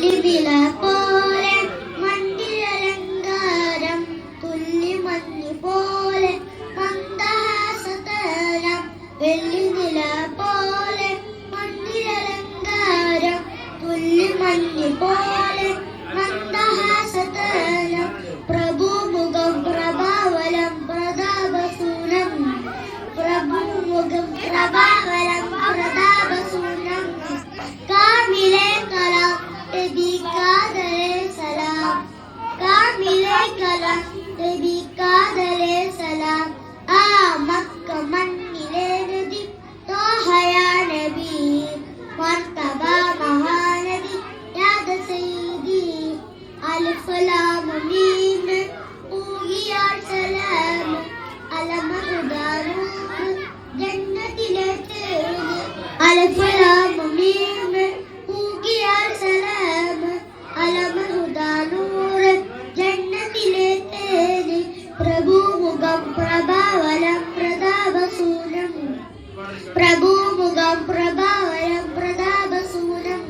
മല്ലിവില പോലെ മന്ദിരലങ്കാരം മന്ദിരലങ്കാരം മന്ദഹാസതരം പ്രഭു പ്രഭാവലം പ്രഭു കാമിലെ നബി ലഭിക്കാതലെ സലാം. ആ മക്ക മണ്ണിലെ നദി തോഹയാ നബി. മർത്തബ മഹാനദി യാദ സയ്യിദി അൽഫ് ലാം മീം ഊഹിയാൽ സലാം അലമഹുദാനൂർ ജന്നത്തിലെ തേന് അൽഫ് ലാം പ്രഭുമുഖം പ്രഭാവലം പ്രതാപസൂനം. പ്രഭുമുഖം പ്രഭാവലം പ്രതാപസൂനം.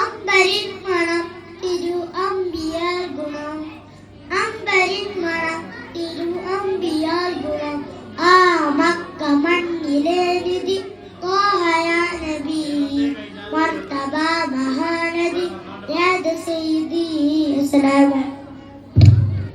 അമ്പരിൻ മണം തിരു അമ്പിയാൽ ഗുണം. അമ്പരിൻ മണം തിരു അമ്പിയാൽ ഗുണം. ആ മക്ക മണ്ണിലെ നിധി തോഹയാ നബി. മർത്തബ മഹാനദി രാജ സെയ്തി അസ്സലാമു